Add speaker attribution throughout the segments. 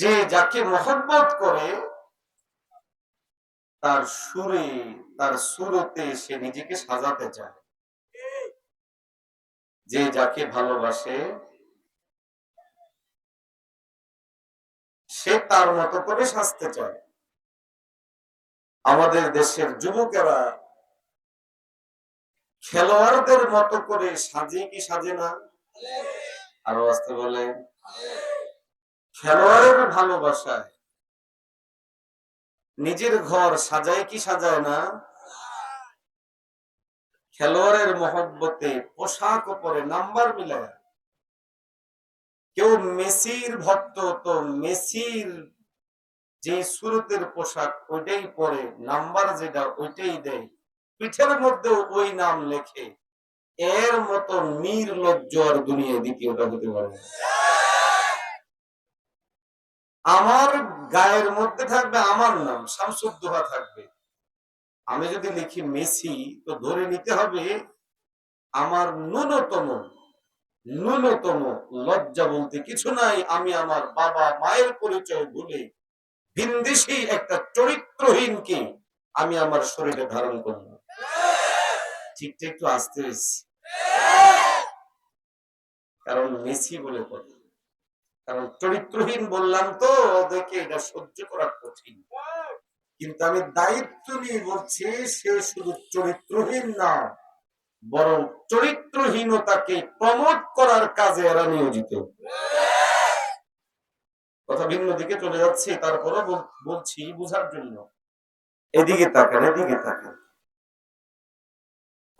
Speaker 1: যে যাকে মহব্বত করে, তার সুরে, তার সুরতে সে নিজেকে সাজাতে চায়। যে যাকে ভালোবাসে, সে তার মতো করে সাজতে চায়। আমাদের দেশের যুবকেরা খেলোয়াড়দের মতো করে সাজে কি সাজে না? আরও আসতে বলে খেলোয়াড়ের ভালোবাসায় নিজের ঘর সাজায় কি সাজায় না? খেলোয়াড়ের মহব্বতে পোশাক পরে নাম্বার মিলায়। কেউ মেসির ভক্ত, তো মেসির যে সুরতের পোশাক, ওইটাই পরে, নাম্বার যেটা, ওইটাই দেয়। পিঠের মধ্যে ওই নাম লেখে। এর মতো নির্লজ্জ আর দুনিয়া দ্বিতীয়টা হতে পারে। আমার গায়ের মধ্যে থাকবে আমার নাম, শামসুদ্দোহা থাকবে। আমি যদি লিখি মেসি, তো ধরে নিতে হবে আমার ন্যূনতম ন্যূনতম লজ্জা বলতে কিছু নাই, আমি আমার বাবা মায়ের পরিচয় ভুলে ভিনদেশি একটা চরিত্রহীনকে আমি আমার শরীরে ধারণ করব। ঠিকটা একটু আসতে কারণ মেসি বলে কথা। কারণ চরিত্রহীন বললাম তো, ওদেরকে এটা সহ্য করা কঠিন। কিন্তু আমি দায়িত্ব নিয়ে বলছি, সে শুধু চরিত্রহীন না বরং চরিত্রহীনতাকে প্রমোট করার কাজে এরা নিয়োজিত। কথা ভিন্ন দিকে চলে যাচ্ছে তারপরে বলছি বুঝার জন্য। এদিকে তাকান এদিকে তাকান।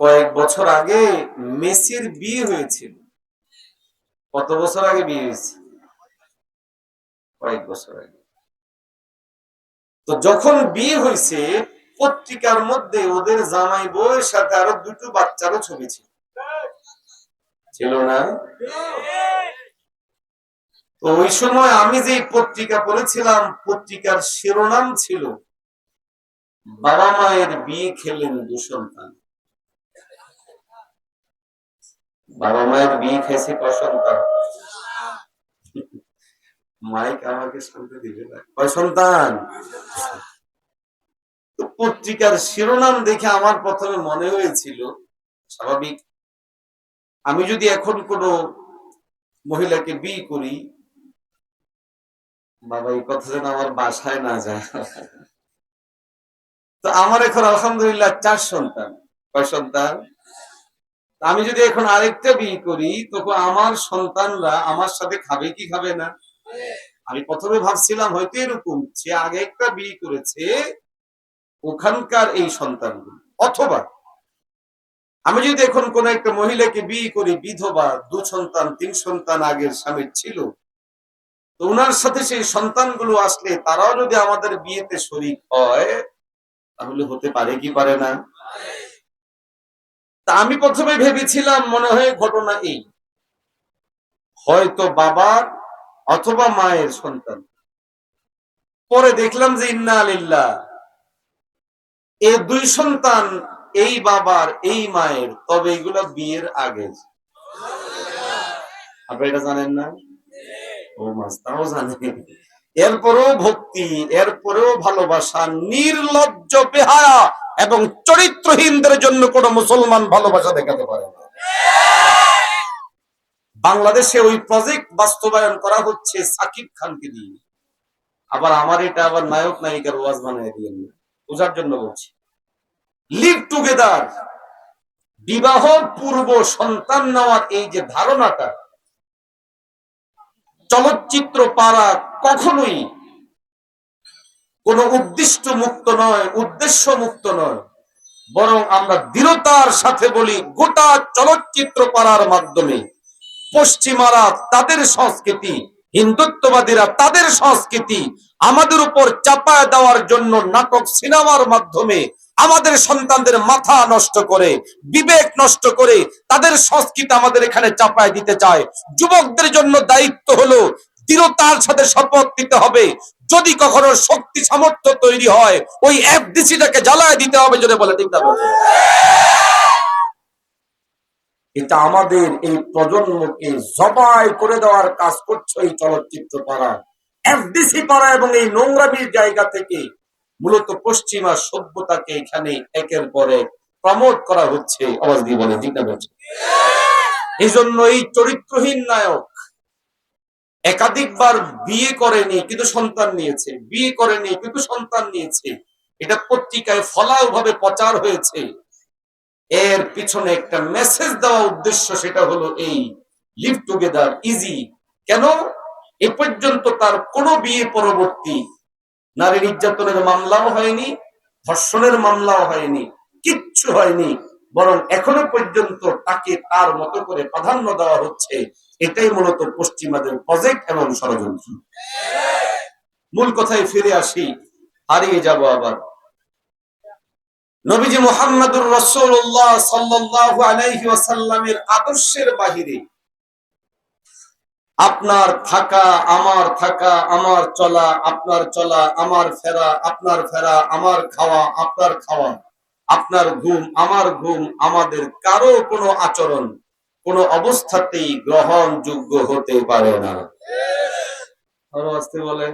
Speaker 1: কয়েক বছর আগে মেসির বিয়ে হয়েছিল। কত বছর আগে বিয়ে হয়েছে? কয়েক বছর আগে। তো যখন বিয়ে হয়েছে, পত্রিকার মধ্যে ওদের জামাই বউয়ের সাথে আরও দুটো বাচ্চারও ছবি ছিল। ছিল না? তো ওই সময় আমি যে পত্রিকা পড়েছিলাম, পত্রিকার শিরোনাম ছিল, বাবা মায়ের বিয়ে খেলেন দু সন্তান। বাবা মায়ের বিয়ে খেয়েছে ক সন্তান? মাইক আমাকে শুনতে দিবে সন্তান পত্রিকার শিরোনাম দেখে আমার প্রথমে মনে হয়েছিল, স্বাভাবিক, আমি যদি এখন কোন মহিলাকে বিয়ে করি, বাবা এই কথা যেন আমার বাসায় না যায়। তো আমার এখন আলহামদুলিল্লাহ চার সন্তান। কয় সন্তান? আমি যদি এখন আরেকটা বিয়ে করি, তখন আমার সন্তানরা আমার সাথে খাবে কি খাবে না? আমি প্রথমে ভাবছিলাম হয়তো এরকম সে আগে একটা বিয়ে করেছে ওখানকার এই সন্তানগুলো, অথবা আমি যদি এখন কোন একটা মহিলাকে বিয়ে করি বিধবা, দু সন্তান, তিন সন্তান আগের স্বামীর ছিল, তো ওনার সাথে সেই সন্তানগুলো আসলে তারাও যদি আমাদের বিয়েতে শরিক হয়, তাহলে হতে পারে কি পারে না? তা আমি প্রথমে ভেবেছিলাম মনে হয় ঘটনা এই। হয়তো বাবার অথবা মায়ের সন্তান। পরে দেখলাম যে ইন্না আলিল্লাহ এই দুই সন্তান, এই বাবার, এই মায়ের, তবে এগুলা বিয়ের আগে। আপনি এটা জানেন না? ও মাস, তাও জানেন এরপরেও ভক্তি, এরপরেও ভালোবাসা, নির্লজ্জ বেহায়া এবং চরিত্রহীনদের জন্য কোন মুসলমান ভালোবাসা দেখাতে পারে না। বাংলাদেশে ওই প্রজেক্ট বাস্তবায়ন করা হচ্ছে সাকিব খানকে দিয়ে আবার আমার এটা আবার নায়ক নায়িকার ওয়াজ বানিয়ে না। বোঝার জন্য বলছি। লিভ টুগেদার বিবাহ পূর্ব সন্তান নেওয়ার এই যে ধারণাটা, চলচ্চিত্র পাড়া কখনোই কোন উদ্দিষ্ট মুক্ত নয়, উদ্দেশ্য মুক্ত নয়। বরং আমরা দৃঢ়তার সাথে বলি, গোটা চলচ্চিত্র পাড়ার মাধ্যমে। পশ্চিমারা তাদের সংস্কৃতি, হিন্দুত্ববাদীরা তাদের সংস্কৃতি, আমাদের উপর চাপায় দেওয়ার জন্য নাটক, সিনেমার মাধ্যমে আমাদের সন্তানদের মাথা নষ্ট করে, বিবেক নষ্ট করে তাদের সংস্কৃতি আমাদের এখানে চাপায় দিতে চায় যুবকদের জন্য দায়িত্ব হলো দৃঢ়তার সাথে শপথ নিতে হবে যদি কখনো শক্তি সামর্থ্য তৈরি হয়, ওই এফডিসিটাকে জ্বালায় দিতে হবে যদি বলে ঠিক না? এটা আমাদের এই প্রজন্মকে জবাই করে দেওয়ার কাজ করছে এই চলচ্চিত্র পাড়া। এফডিসি পাড়া এবং এই নোংরামির জায়গা থেকে মূলত পশ্চিমা সভ্যতাকে এখানে একের পরে প্রমোট করা হচ্ছে। আওয়াজ দিয়ে বলে ঠিক না এই জন্য এই চরিত্রহীন নায়ক একাধিকবার বিয়ে করেনি কিন্তু সন্তান নিয়েছে, বিয়ে করেনি কিন্তু সন্তান নিয়েছে। এটা পত্রিকায় ফলাও ভাবে প্রচার হয়েছে। এর পিছনে একটা মেসেজ দেওয়া উদ্দেশ্য সেটা হলো এই লিভ টুগেদার ইজি কেন? এ পর্যন্ত তার কোনো বিয়ে পরবর্তী নারী নির্যাতনের মামলাও হয়নি, ধর্ষণের মামলাও হয়নি, কিচ্ছু হয়নি, বরং এখনও পর্যন্ত তাকে তার মতো করে প্রাধান্য দেওয়া হচ্ছে। এটাই মূলত পশ্চিমাদের প্রজেক্ট এবং ষড়যন্ত্র। মূল কথায় ফিরে আসি, হারিয়ে যাব আবার। নবীজি মোহাম্মদুর রসুল্লাহ সাল্লাহ আলাইহি ওয়াসাল্লামের আদর্শের বাহিরে, আপনার থাকা, আমার থাকা, আমার চলা, আপনার চলা, আমার ফেরা, আপনার ফেরা, আমার খাওয়া, আপনার খাওয়া, আপনার ঘুম, আমার ঘুম, আমাদের কারও কোনো আচরণ, কোনো অবস্থাতেই গ্রহণযোগ্য হতে পারে না। আরও আসতে বলেন।